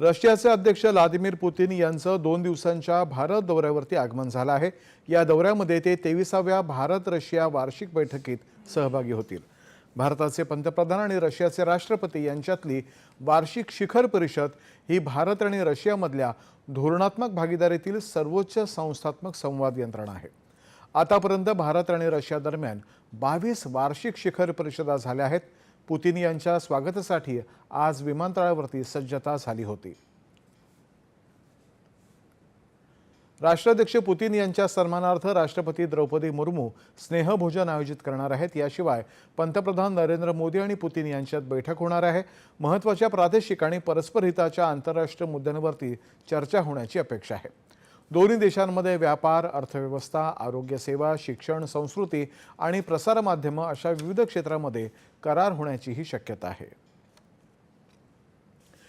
रशियाचे अध्यक्ष Vladimir Putin यांचं दोन दिवसांच्या भारत दौऱ्यावरती आगमन झालं आहे. या दौऱ्यामध्ये ते तेविसाव्या भारत रशिया वार्षिक बैठकीत सहभागी होतील. भारताचे पंतप्रधान आणि रशियाचे राष्ट्रपती यांच्यातली वार्षिक शिखर परिषद ही भारत आणि रशियामधल्या धोरणात्मक भागीदारीतील सर्वोच्च संस्थात्मक संवाद यंत्रणा आहे. आतापर्यंत भारत आणि रशिया दरम्यान बावीस वार्षिक शिखर परिषदा झाल्या आहेत. पुतीन यांच्या स्वागतासाठी आज विमानतळावरती सज्जता झाली होती. राष्ट्राध्यक्ष पुतीन यांच्या सन्मानार्थ राष्ट्रपती द्रौपदी मुर्मू स्नेहभोजन आयोजित करणार आहेत. याशिवाय पंतप्रधान नरेंद्र मोदी आणि पुतीन यांच्यात बैठक होणार आहे. महत्त्वाच्या प्रादेशिक आणि परस्पर हिताच्या आंतरराष्ट्रीय मुद्द्यांवरती चर्चा होण्याची अपेक्षा आहे. दोन्ही देशांमध्ये व्यापार अर्थव्यवस्था आरोग्यसेवा शिक्षण संस्कृती आणि प्रसारमाध्यमं अशा विविध क्षेत्रामध्ये करार होण्याचीही शक्यता आहे.